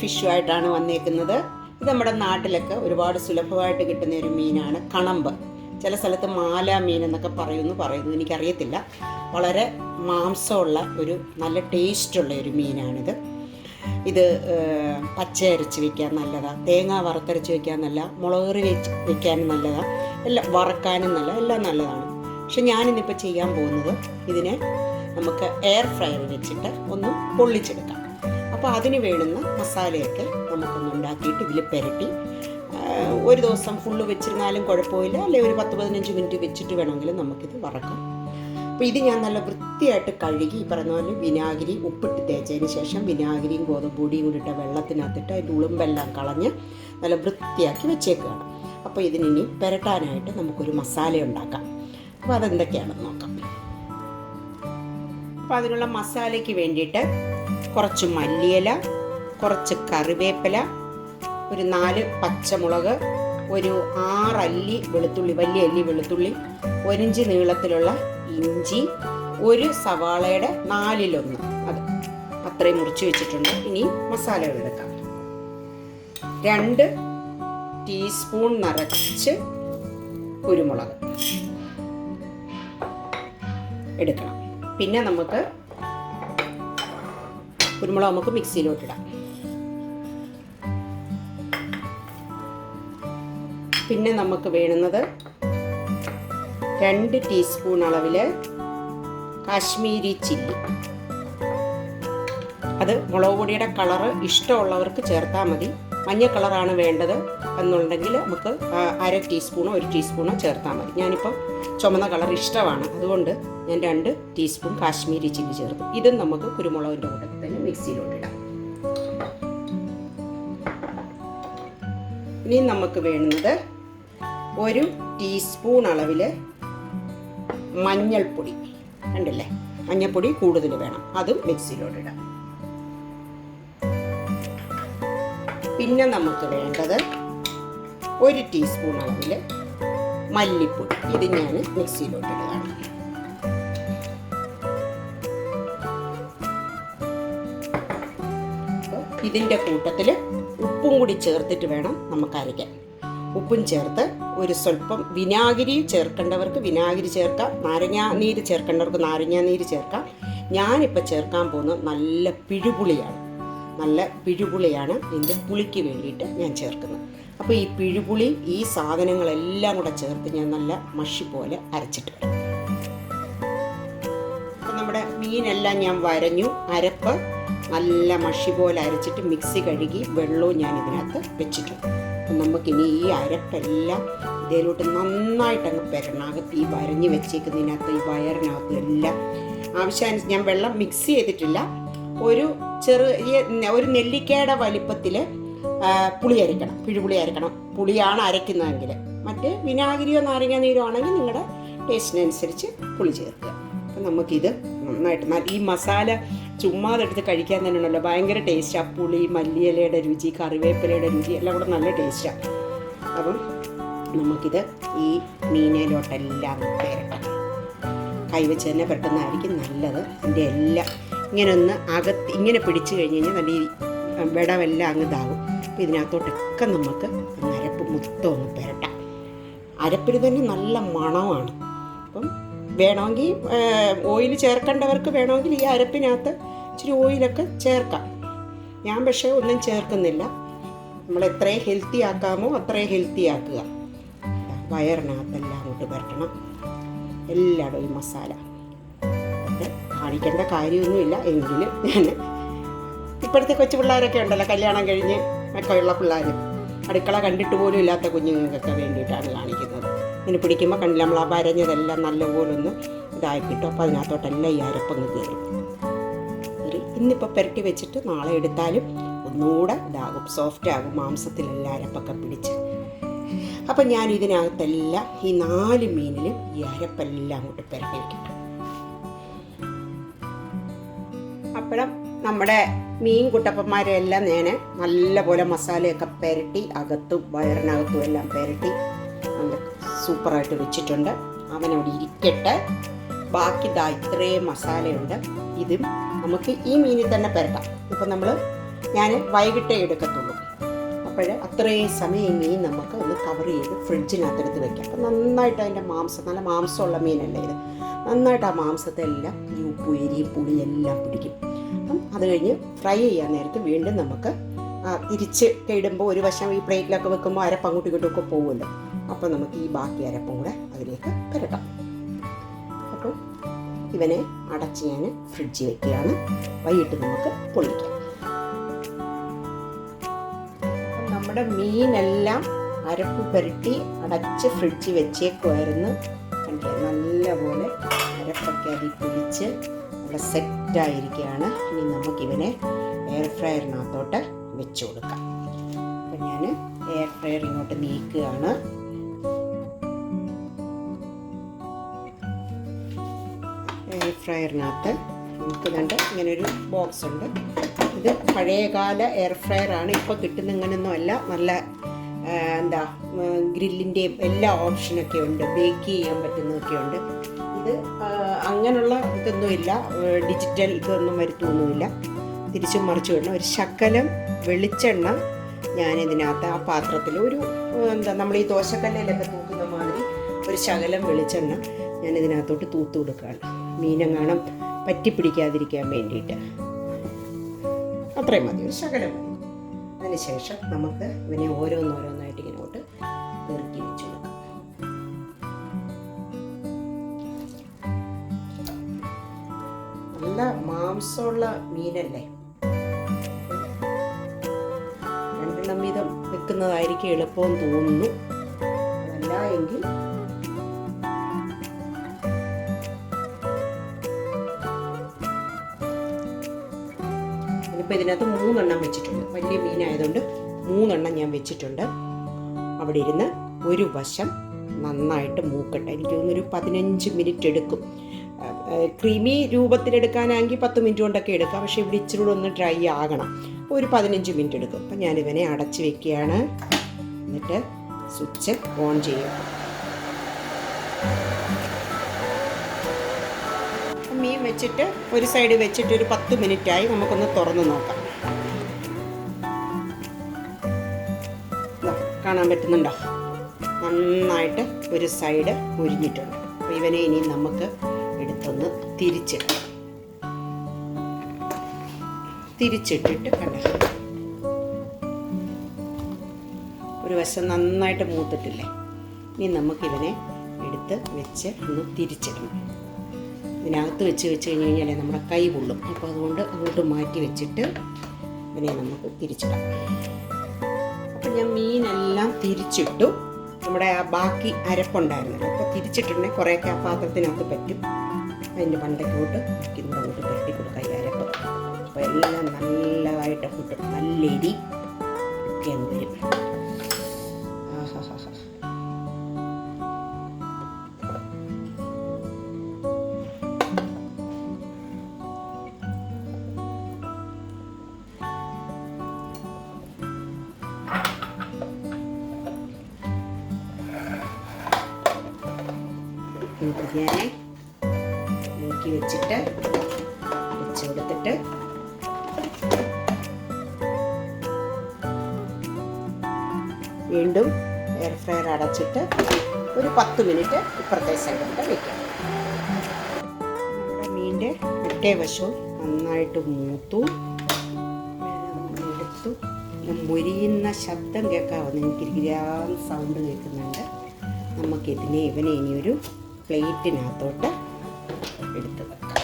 ഫിഷുമായിട്ടാണ് വന്നേക്കുന്നത്. ഇത് നമ്മുടെ നാട്ടിലൊക്കെ ഒരുപാട് സുലഭമായിട്ട് കിട്ടുന്ന ഒരു മീനാണ് കണമ്പ്. ചില സ്ഥലത്ത് മാല മീൻ എന്നൊക്കെ പറയുന്നു പറയുന്നു. എനിക്കറിയത്തില്ല. വളരെ മാംസമുള്ള ഒരു നല്ല ടേസ്റ്റുള്ള ഒരു മീനാണിത്. ഇത് പച്ചയരച്ച് വെക്കാൻ നല്ലതാണ് തേങ്ങ വറുത്തരച്ച് വെക്കാൻ നല്ല മുളകറി വെച്ച് വെക്കാനും നല്ലതാണ് എല്ലാം വറക്കാനും നല്ല എല്ലാം നല്ലതാണ്. പക്ഷെ ഞാനിന്നിപ്പോൾ ചെയ്യാൻ പോകുന്നത് ഇതിനെ നമുക്ക് എയർ ഫ്രയർ വെച്ചിട്ട് ഒന്ന് പൊള്ളിച്ചെടുക്കാം. അപ്പോൾ അതിന് വേണ്ടുന്ന മസാലയൊക്കെ നമുക്കൊന്ന് ഉണ്ടാക്കിയിട്ട് ഇതിൽ പുരട്ടി. ഒരു ദിവസം ഫുള്ള് വെച്ചിരുന്നാലും കുഴപ്പമില്ല. അല്ലെങ്കിൽ ഒരു പത്ത് പതിനഞ്ച് മിനിറ്റ് വെച്ചിട്ട് വേണമെങ്കിൽ നമുക്കിത് വറക്കാം. അപ്പോൾ ഇത് ഞാൻ നല്ല വൃത്തിയായിട്ട് കഴുകി ഈ പറഞ്ഞ പോലെ വിനാഗിരി ഉപ്പിട്ട് തേച്ചതിന് ശേഷം വിനാഗിരിയും ഗോതമ്പൊടിയും കൂടി ഇട്ട വെള്ളത്തിനകത്തിട്ട് അതിന്റെ ഉളുമ്പെല്ലാം കളഞ്ഞ് നല്ല വൃത്തിയാക്കി വെച്ചേക്കുകയാണ്. അപ്പോൾ ഇതിനി പുരട്ടാനായിട്ട് നമുക്കൊരു മസാല ഉണ്ടാക്കാം. അപ്പോൾ അതെന്തൊക്കെയാണെന്ന് നോക്കാം. അപ്പോൾ അതിനുള്ള മസാലയ്ക്ക് വേണ്ടിയിട്ട് കുറച്ച് മല്ലിയില കുറച്ച് കറിവേപ്പില ഒരു നാല് പച്ചമുളക് ഒരു ആറല്ലി വെളുത്തുള്ളി വലിയ അല്ലി വെളുത്തുള്ളി ഒരിഞ്ച് നീളത്തിലുള്ള ഇഞ്ചി ഒരു സവാളയുടെ നാലിലൊന്ന്. അത് അത്രയും മുറിച്ച് വെച്ചിട്ടുണ്ട്. ഇനി മസാലകൾ എടുക്കാം. രണ്ട് ടീസ്പൂൺ നിറച്ച് കുരുമുളക് എടുക്കണം. പിന്നെ നമുക്ക് കുരുമുളക് നമുക്ക് മിക്സിയിലോട്ടിടാം. പിന്നെ നമുക്ക് വേണുന്നത് രണ്ട് ടീസ്പൂൺ അളവിൽ കാശ്മീരി ചില്ലി. അത് മുളക് പൊടിയുടെ കളറ് ഇഷ്ടമുള്ളവർക്ക് ചേർത്താൽ മതി. മഞ്ഞ കളറാണ് വേണ്ടത് എന്നുണ്ടെങ്കിൽ നമുക്ക് അര ടീസ്പൂണോ ഒരു ടീസ്പൂണോ ചേർത്താൽ മതി. ഞാനിപ്പോൾ ചുമന്ന കളർ ഇഷ്ടമാണ്. അതുകൊണ്ട് ഞാൻ രണ്ട് ടീസ്പൂൺ കാശ്മീരി ചില്ലി ചേർത്തു. ഇതും നമുക്ക് കുരുമുളകിന്റെ കൂടെ തന്നെ മിക്സിയിലോട്ടിടാം ഇനി നമുക്ക് വേണ്ടത് ഒരു ടീസ്പൂൺ അളവിൽ മഞ്ഞൾപ്പൊടി. കണ്ടില്ലേ? മഞ്ഞൾപ്പൊടി കൂടുതൽ വേണം. അതും മിക്സിയിലോട്ടിടാം പിന്നെ നമുക്ക് വേണ്ടത് ഒരു ടീസ്പൂൺ അളവിൽ മല്ലിപ്പൊടി. ഇത് ഞാൻ മിക്സിയിലോട്ടിടുകയാണ് ഇതിന്റെ കൂട്ടത്തിൽ ഉപ്പും കൂടി ചേർത്തിട്ട് വേണം നമുക്ക് അരയ്ക്കാൻ. ഉപ്പും ചേർത്ത് ഒരു സ്വല്പം വിനാഗിരി ചേർക്കേണ്ടവർക്ക് വിനാഗിരി ചേർക്കാം നാരങ്ങ നീര് ചേർക്കേണ്ടവർക്ക് നാരങ്ങ നീര് ചേർക്കാം. ഞാനിപ്പോൾ ചേർക്കാൻ പോകുന്നത് നല്ല പിഴുപുളിയാണ്. നല്ല പിഴുപുളിയാണ് ഇതിന്റെ പുളിക്ക് വേണ്ടിയിട്ട് ഞാൻ ചേർക്കുന്നത്. അപ്പോൾ ഈ പിഴുപുളി ഈ സാധനങ്ങളെല്ലാം കൂടെ ചേർത്ത് ഞാൻ നല്ല മഷി പോലെ അരച്ചിട്ട് വരും. നമ്മുടെ മീനെല്ലാം ഞാൻ വരഞ്ഞു. അരപ്പ് നല്ല മഷി പോലെ അരച്ചിട്ട് മിക്സി കഴുകി വെള്ളവും ഞാൻ ഇതിനകത്ത് വെച്ചിട്ടുണ്ട്. അപ്പം നമുക്കിനി ഈ അരപ്പെല്ലാം ഇതിലോട്ട് നന്നായിട്ട് അങ്ങ് പെരണാകത്ത് ഈ വരഞ്ഞ് വെച്ചേക്കുന്നതിനകത്ത് ഈ വയറിനകത്ത് എല്ലാം. ആവശ്യാനുസരിച്ച് ഞാൻ വെള്ളം മിക്സ് ചെയ്തിട്ടില്ല. ഒരു ചെറിയ ഒരു നെല്ലിക്കയുടെ വലിപ്പത്തിൽ പുളി അരക്കണം. പിഴുപുളി അരക്കണം. പുളിയാണ് അരയ്ക്കുന്നതെങ്കിൽ മറ്റേ വിനാഗിരിയോ നാരങ്ങ നീരോ ആണെങ്കിൽ നിങ്ങളുടെ ടേസ്റ്റിനനുസരിച്ച് പുളി ചേർക്കുക. അപ്പം നമുക്കിത് നന്നായിട്ട് ഈ മസാല ചുമ്മാതെടുത്ത് കഴിക്കാൻ തന്നെ ഉണ്ടല്ലോ. ഭയങ്കര ടേസ്റ്റാണ് പുളി മല്ലിയിലയുടെ രുചി കറിവേപ്പിലയുടെ രുചി എല്ലാം കൂടെ നല്ല ടേസ്റ്റാണ് അപ്പം നമുക്കിത് ഈ മീനയിലോട്ടെല്ലാം പേരട്ടെ കൈവച്ച് തന്നെ പെട്ടെന്നായിരിക്കും നല്ലത്. എന്റെ എല്ലാം ഇങ്ങനെ ഒന്ന് അകത്ത് ഇങ്ങനെ പിടിച്ചു കഴിഞ്ഞ് കഴിഞ്ഞാൽ നല്ല ഈ വെടമെല്ലാം അങ്ങ് ഇതാകും. അപ്പോൾ ഇതിനകത്തോട്ടൊക്കെ നമുക്ക് അരപ്പ് മൊത്തം ഒന്ന് പുരട്ടാം. അരപ്പിന് തന്നെ നല്ല മണമാണ്. അപ്പം വേണമെങ്കിൽ ഓയിൽ ചേർക്കേണ്ടവർക്ക് വേണമെങ്കിൽ ഈ അരപ്പിനകത്ത് ഇച്ചിരി ഓയിലൊക്കെ ചേർക്കാം. ഞാൻ പക്ഷേ ഒന്നും ചേർക്കുന്നില്ല. നമ്മൾ എത്രയും ഹെൽത്തി ആക്കാമോ അത്രയും ഹെൽത്തി ആക്കുക. വയറിനകത്തെല്ലാം അങ്ങോട്ട് പരട്ടണം. എല്ലായിടും ഈ മസാല. കാണിക്കേണ്ട കാര്യമൊന്നുമില്ല. എങ്കിലും ഞാൻ ഇപ്പോഴത്തെ കൊച്ചു പിള്ളേരൊക്കെ ഉണ്ടല്ലോ കല്യാണം കഴിഞ്ഞ് ഒക്കെ ഉള്ള പിള്ളേർ അടുക്കള കണ്ടിട്ട് പോലും ഇല്ലാത്ത കുഞ്ഞുങ്ങൾക്കൊക്കെ വേണ്ടിയിട്ടാണ് കാണിക്കുന്നത്. ഇങ്ങനെ പിടിക്കുമ്പോൾ കണ്ടില്ല നമ്മൾ ആ വരഞ്ഞതെല്ലാം നല്ലപോലെ ഒന്ന് ഇതായി കിട്ടും അപ്പോൾ അതിനകത്തോട്ടെല്ലാം ഈ അരപ്പങ്ങ് കയറും. ഇന്നിപ്പോൾ പുരട്ടി വെച്ചിട്ട് നാളെ എടുത്താലും ഒന്നുകൂടെ ഇതാകും. സോഫ്റ്റ് ആകും മാംസത്തിലെല്ലാം അരപ്പൊക്കെ പിടിച്ച്. അപ്പം ഞാൻ ഇതിനകത്തെല്ലാം ഈ നാല് മീനിലും ഈ അരപ്പെല്ലാം അങ്ങോട്ട് പുരട്ടി വയ്ക്കും അപ്പോഴും നമ്മുടെ മീൻ കുട്ടപ്പന്മാരെ എല്ലാം ഞാൻ നല്ലപോലെ മസാലയൊക്കെ പുരട്ടി അകത്തും വയറിനകത്തും എല്ലാം പുരട്ടി നല്ല സൂപ്പറായിട്ട് വെച്ചിട്ടുണ്ട്. അവനവിടെ ഇരിക്കട്ടെ. ബാക്കി ദാ ഇത്രയും മസാലയുണ്ട്. ഇതും നമുക്ക് ഈ മീനിൽ തന്നെ പുരട്ടാം. ഇപ്പം നമ്മൾ ഞാൻ വൈകിട്ടേ എടുക്കത്തുള്ളൂ. അപ്പോൾ അത്രയും സമയം മീൻ നമുക്ക് ഒന്ന് കവർ ചെയ്ത് ഫ്രിഡ്ജിനകത്തെടുത്ത് വെക്കാം. അപ്പം നന്നായിട്ട് അതിന്റെ മാംസം നല്ല മാംസമുള്ള മീനല്ലേ ഇത്. നന്നായിട്ട് ആ മാംസത്തെ എല്ലാം ഈ ഉപ്പ് എരി പുളി എല്ലാം പിടിക്കും. അപ്പം അത് കഴിഞ്ഞ് ഫ്രൈ ചെയ്യാൻ നേരത്ത് വീണ്ടും നമുക്ക് തിരിച്ച് ഇടുമ്പോൾ ഒരു വശം ഈ പ്ലേറ്റിലൊക്കെ വെക്കുമ്പോൾ അരപ്പ് അങ്ങോട്ടും ഇങ്ങോട്ടും ഒക്കെ പോകുമല്ലോ അപ്പോൾ നമുക്ക് ഈ ബാക്കി അരപ്പും കൂടെ അതിലേക്ക് പുരട്ടാം. അപ്പോൾ ഇവനെ അടച്ച് ഞാൻ ഫ്രിഡ്ജിൽ വെക്കുകയാണ്. വൈകിട്ട് നമുക്ക് പൊള്ളിക്കാം. നമ്മുടെ മീനെല്ലാം അരപ്പ് പുരട്ടി അടച്ച് ഫ്രിഡ്ജിൽ വെച്ചേക്കുമായിരുന്നു നല്ലപോലെ അരപ്പൊക്കെ അതിൽ പിടിച്ച് അവിടെ സെറ്റായിരിക്കുകയാണ്. ഇനി നമുക്കിവനെ എയർ ഫ്രയറിനകത്തോട്ട് വെച്ച് കൊടുക്കാം. അപ്പം ഞാൻ എയർ ഫ്രയർ ഇങ്ങോട്ട് നീക്കുകയാണ്. ഫ്രയറിനകത്ത് നമുക്ക് കണ്ട് ഇങ്ങനെ ഒരു ബോക്സ് ഉണ്ട്. ഇത് പഴയകാല എയർ ഫ്രയർ ആണ് ഇപ്പോൾ കിട്ടുന്ന ഇങ്ങനെയൊന്നും അല്ല. നല്ല എന്താ ഗ്രില്ലിന്റെയും എല്ലാ ഓപ്ഷനൊക്കെ ഉണ്ട്. ബേക്ക് ചെയ്യാൻ പറ്റുന്നതൊക്കെ ഉണ്ട്. ഇത് അങ്ങനെയുള്ള ഇതൊന്നുമില്ല. ഡിജിറ്റൽ ഇതൊന്നും വരുത്തൊന്നുമില്ല. തിരിച്ചും മറിച്ചു വിടണം ഒരു ശകലം വെളിച്ചെണ്ണ ഞാൻ ഇതിനകത്ത് ആ പാത്രത്തിൽ ഒരു എന്താ നമ്മൾ ഈ ദോശക്കല്ലിലൊക്കെ തൂക്കുന്ന മാതിരി ഒരു ശകലം വെളിച്ചെണ്ണ ഞാൻ ഇതിനകത്തോട്ട് തൂത്ത് കൊടുക്കുകയാണ്. മീനെങ്ങാണം പറ്റിപ്പിടിക്കാതിരിക്കാൻ വേണ്ടിയിട്ട്. അത്രയും മതി ഒരു ശകലം മതി. അതിനുശേഷം നമുക്ക് ഇവനെ ഓരോന്നോരോന്നായിട്ട് ഇങ്ങോട്ട് പെറുക്കി വെച്ചു നല്ല മാംസമുള്ള മീനല്ലേ? രണ്ടെണ്ണം വീതം വെക്കുന്നതായിരിക്കും എളുപ്പമെന്ന് തോന്നുന്നു. അതല്ല എങ്കിൽ ഇനിയിപ്പോൾ ഇതിനകത്ത് മൂന്നെണ്ണം വെച്ചിട്ടുണ്ട്. വലിയ മീനായതുകൊണ്ട് മൂന്നെണ്ണം ഞാൻ വെച്ചിട്ടുണ്ട്. അവിടെ ഇരുന്ന് ഒരു വശം നന്നായിട്ട് മൂക്കട്ടെ. എനിക്ക് തോന്നുന്നൊരു പതിനഞ്ച് മിനിറ്റ് എടുക്കും. ക്രീമി രൂപത്തിലെടുക്കാനാണെങ്കിൽ പത്ത് മിനിറ്റ് കൊണ്ടൊക്കെ എടുക്കാം. പക്ഷേ ഇവിടെ ഇച്ചിരി കൂടെ ഒന്ന് ഡ്രൈ ആകണം. അപ്പോൾ ഒരു പതിനഞ്ച് മിനിറ്റ് എടുക്കും. അപ്പം ഞാനിവനെ അടച്ച് വെക്കുകയാണ്. എന്നിട്ട് സ്വിച്ച് ഓൺ ചെയ്യും. വെച്ചിട്ട് ഒരു സൈഡ് വെച്ചിട്ട് ഒരു പത്ത് മിനിറ്റ് ആയി നമുക്കൊന്ന് തുറന്ന് നോക്കാം. കാണാൻ പറ്റുന്നുണ്ടോ? നന്നായിട്ട് ഒരു സൈഡ് ഉരിഞ്ഞിട്ടുണ്ട് അപ്പോൾ ഇവനെ ഇനി നമുക്ക് എടുത്തൊന്ന് തിരിച്ചിടാം തിരിച്ചിട്ടിട്ട് കണ്ട? ഒരു വശം നന്നായിട്ട് മൂത്തിട്ടില്ലേ? ഇനി നമുക്കിവനെ എടുത്ത് വെച്ച് ഒന്ന് തിരിച്ചിടണം. ഇതിനകത്ത് വെച്ച് വെച്ച് കഴിഞ്ഞ് കഴിഞ്ഞാലേ നമ്മുടെ കൈ പൊള്ളും. അപ്പോൾ അതുകൊണ്ട് അങ്ങോട്ട് മാറ്റി വെച്ചിട്ട് ഇതിനെ നമുക്ക് തിരിച്ചിടാം. അപ്പം ഞാൻ മീനെല്ലാം തിരിച്ചിട്ടു. നമ്മുടെ ആ ബാക്കി അരപ്പുണ്ടായിരുന്നല്ലോ. അപ്പോൾ തിരിച്ചിട്ടുണ്ടെങ്കിൽ കുറേയൊക്കെ ആ പാത്രത്തിനകത്ത് പറ്റും. അതിന്റെ പണ്ടക്കോട്ട് ഇന്ന് അങ്ങോട്ട് പെരട്ടി കൊടുക്കാം ഈ അരപ്പ്. അപ്പോൾ എല്ലാം നല്ലതായിട്ട് കിട്ടും നല്ല എരി ഒക്കെ വരും. ബിരിയാണി നീക്കി വെച്ചിട്ട് വെച്ച് കൊടുത്തിട്ട് വീണ്ടും എയർ ഫ്രയർ അടച്ചിട്ട് ഒരു പത്ത് മിനിറ്റ് ഇപ്പുറത്തെ സൈഡിലോട്ട് വെക്കാം. നമ്മുടെ മീന്റെ മറ്റേ വശവും നന്നായിട്ട് മൂത്തു. എടുത്തു. മുരിയുന്ന ശബ്ദം കേൾക്കാവുന്ന എനിക്കിരിക്കാൻ സൗണ്ട് കേൾക്കുന്നുണ്ട്. നമുക്കിതിനെ ഇവനെ ഇനിയൊരു പ്ലേറ്റിനകത്തോട്ട് എടുത്ത് വെക്കാം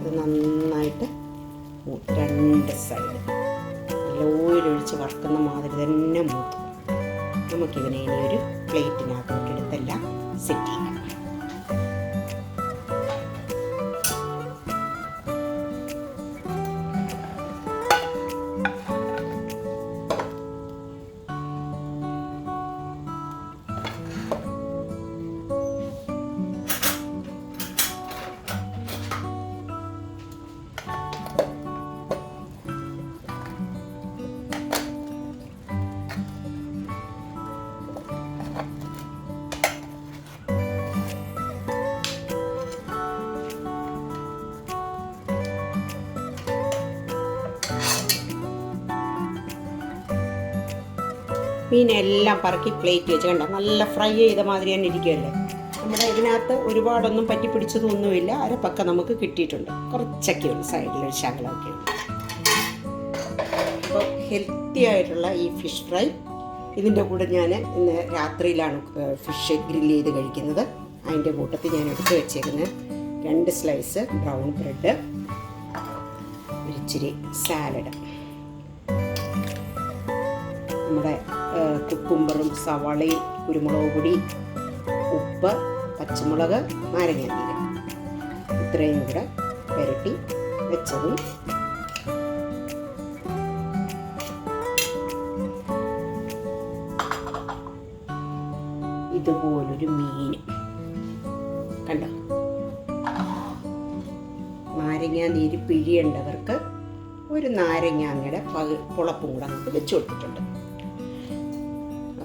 ഇത് നന്നായിട്ട് രണ്ട് സൈഡ് നല്ല ഓയിലൊഴിച്ച് വറക്കുന്ന മാതിരി തന്നെ മൂത്തു. നമുക്കിതിനെ ഇനി ഒരു പ്ലേറ്റിനകത്തോട്ട് എടുത്തെല്ലാം സെറ്റ് ചെയ്യാം. മീനെല്ലാം പറക്കി പ്ലേറ്റ് വെച്ച് കണ്ട? നല്ല ഫ്രൈ ചെയ്ത മാതിരി തന്നെ ഇരിക്കുമല്ലേ നമ്മുടെ ഇതിനകത്ത് ഒരുപാടൊന്നും പറ്റി പിടിച്ചതൊന്നുമില്ല. അരപ്പക്ക നമുക്ക് കിട്ടിയിട്ടുണ്ട്. കുറച്ചൊക്കെ ഉണ്ട് സൈഡിൽ ഒരു ശകലമൊക്കെ ഉണ്ട് അപ്പോൾ ഹെൽത്തി ആയിട്ടുള്ള ഈ ഫിഷ് ഫ്രൈ ഇതിന്റെ കൂടെ ഞാൻ ഇന്ന് രാത്രിയിലാണ് ഫിഷ് ഗ്രില്ല് ചെയ്ത് കഴിക്കുന്നത്. അതിന്റെ കൂട്ടത്തിൽ ഞാൻ എടുത്ത് വെച്ചേക്കുന്നത് രണ്ട് സ്ലൈസ് ബ്രൗൺ ബ്രെഡ് ഒരിച്ചിരി സാലഡ് നമ്മുടെ കുക്കുംബറും സവാളയും കുരുമുളക് പൊടി ഉപ്പ് പച്ചമുളക് നാരങ്ങാനീര്. ഇത്രയും കൂടെ പുരട്ടി വെച്ചതും. ഇതുപോലൊരു മീൻ. കണ്ടോ? നാരങ്ങ നീര് പിഴിയേണ്ടവർക്ക് ഒരു നാരങ്ങാങ്ങയുടെ പുളപ്പും കൂടെ നമുക്ക് വെച്ചു കൊടുത്തിട്ടുണ്ട്.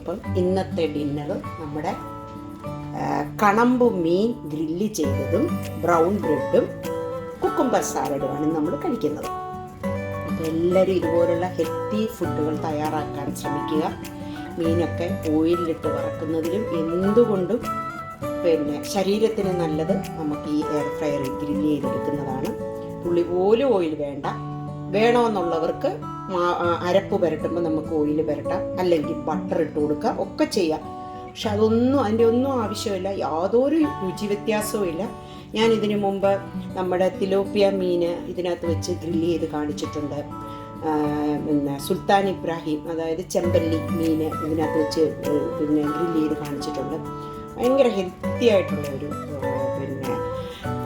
അപ്പം ഇന്നത്തെ ഡിന്നർ നമ്മുടെ കണമ്പ് മീൻ ഗ്രില്ല് ചെയ്തതും ബ്രൗൺ ബ്രെഡും കുക്കുംബർ സാലഡുമാണ് നമ്മൾ കഴിക്കുന്നത്. അപ്പോൾ എല്ലാവരും ഇതുപോലുള്ള ഹെൽത്തി ഫുഡുകൾ തയ്യാറാക്കാൻ ശ്രമിക്കുക. മീനൊക്കെ ഓയിലിട്ട് വറക്കുന്നതിലും എന്തുകൊണ്ടും പിന്നെ ശരീരത്തിന് നല്ലത് നമുക്ക് ഈ എയർ ഫ്രയറിൽ ഗ്രില്ല് ചെയ്തെടുക്കുന്നതാണ്. പുള്ളി പോലും ഓയിൽ വേണ്ട. വേണമെന്നുള്ളവർക്ക് അരപ്പ് പുരട്ടുമ്പോൾ നമുക്ക് ഓയിൽ പുരട്ടാം. അല്ലെങ്കിൽ ബട്ടർ ഇട്ട് കൊടുക്കാം. ഒക്കെ ചെയ്യാം. പക്ഷെ അതൊന്നും അതിന്റെ ഒന്നും ആവശ്യമില്ല. യാതൊരു രുചി വ്യത്യാസവും ഇല്ല. ഞാൻ ഇതിനു മുമ്പ് നമ്മുടെ തിലോപ്പിയ മീൻ ഇതിനകത്ത് വെച്ച് ഗ്രില്ല് ചെയ്ത് കാണിച്ചിട്ടുണ്ട്. പിന്നെ സുൽത്താൻ ഇബ്രാഹിം അതായത് ചെമ്പല്ലി മീൻ ഇതിനകത്ത് വെച്ച് പിന്നെ ഗ്രില്ല് ചെയ്ത് കാണിച്ചിട്ടുണ്ട്. ഭയങ്കര ഹെൽത്തി ആയിട്ടുള്ള ഒരു പിന്നെ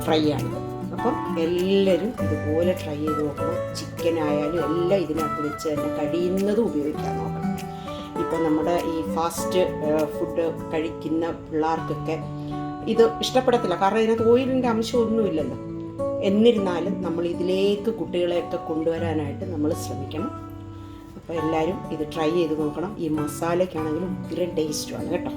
ഫ്രൈ ആണിത് അപ്പം എല്ലാവരും ഇതുപോലെ ട്രൈ ചെയ്ത് നോക്കണം ചിക്കൻ ആയാലും എല്ലാം ഇതിനകത്ത് വെച്ച് തന്നെ കഴിയുന്നതും ഉപയോഗിക്കാൻ നോക്കണം. ഇപ്പം നമ്മുടെ ഈ ഫാസ്റ്റ് ഫുഡ് കഴിക്കുന്ന പിള്ളേർക്കൊക്കെ ഇത് ഇഷ്ടപ്പെടത്തില്ല. കാരണം ഇതിനകത്ത് ഓയിലിന്റെ അംശമൊന്നുമില്ലല്ലോ എന്നിരുന്നാലും നമ്മൾ ഇതിലേക്ക് കുട്ടികളെയൊക്കെ കൊണ്ടുവരാനായിട്ട് നമ്മൾ ശ്രമിക്കണം. അപ്പോൾ എല്ലാവരും ഇത് ട്രൈ ചെയ്ത് നോക്കണം. ഈ മസാലയ്ക്കാണെങ്കിലും ഉഗ്രം ടേസ്റ്റുമാണ് കേട്ടോ.